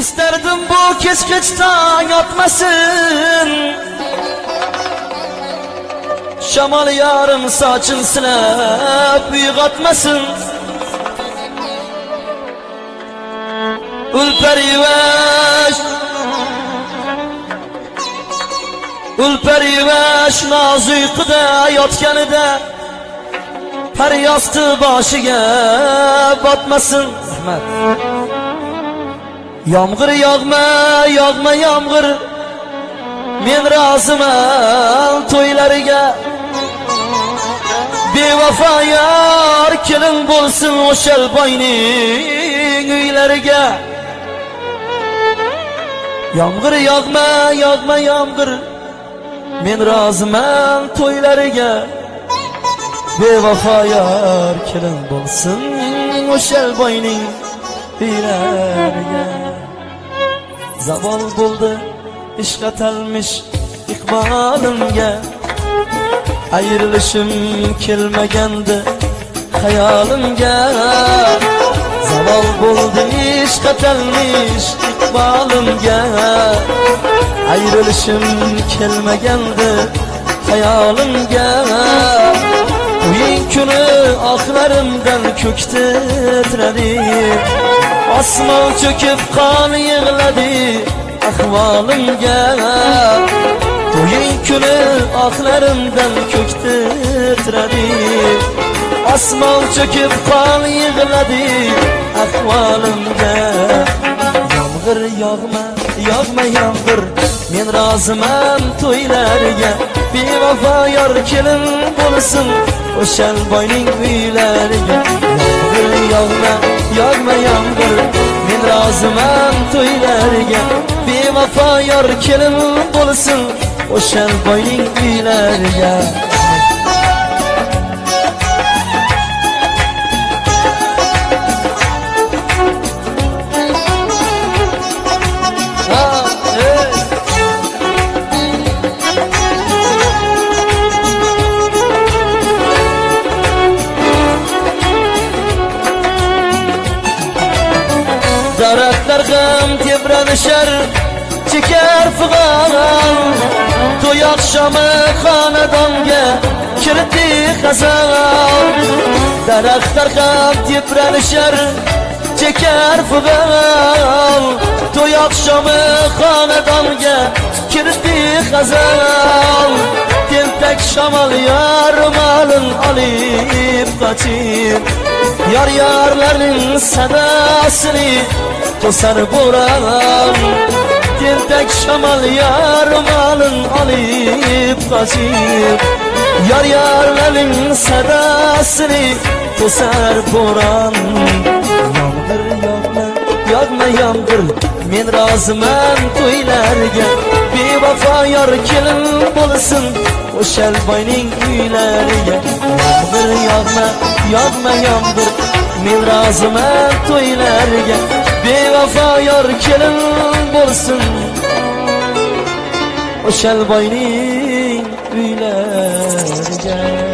İsterdim bu keskeçten yatmasın Şamal yarım saçın silep yıkatmasın Ülperiveş. Ülperiveş naz uykuda yotganida Her yastı başıga batmasın. Rahmat Yağmur yağma, yağma yağmur Men razıman to'ylariga Bevafa yar kelin bo'lsin o'shal boyning uylariga. Yağmur yağma, yağma yağmur Men razıman to'ylariga Bevafa yar kelin bo'lsin o'shal boyning uylariga Zavol bo'ldi ishq atalmish iqbolimga Ayrilishim kelmagandi hayolimga Zavol bo'ldi ishq atalmish iqbolimga Ayrilishim kelmagandi hayolimga O'yin kuni oqlarimdan ko'k titradi Osmon cho'kib qon yig'ladi ahvolimga To'yin kuni oqlarimdan ko'k titradi Osmon cho'kib qon yig'ladi ahvolimga Yomg'ir yog'ma, yog'ma yomg'ir Men roziman to'ylarga. Bevafo yor kelin bo'lsin O'shal boyning uylariga. Yomg'ir yog'ma, yog'ma yomg'ir Roziman to'ylarga Bevafo yor kelin bo'lsin O'shal boyning uylariga Daraxtlar g'am tebranishar chekar fig'on to'y oqshomi xonadonga kirdi xazon daraxtlar g'am tebranishar chekar fig'on to'y oqshomi xonadonga kirdi xazon tentak shamol yormalin olib qochib Yar yarlarning sadasini to'sar bo'ron tentak shamol yarmalin olib qochib Yar yarlarning sadasini to'sar bo'ron yomg'ir yog'ma yog'ma yomg'ir men roziman to'ylarga bevafo yor kelin bo'lsin o'shal boyning uylariga yomg'ir yog'ma yog'ma yomg'ir Min Mivrazıma toylarga bevafo yor kelin bo'lsin O'shal boyning uylariga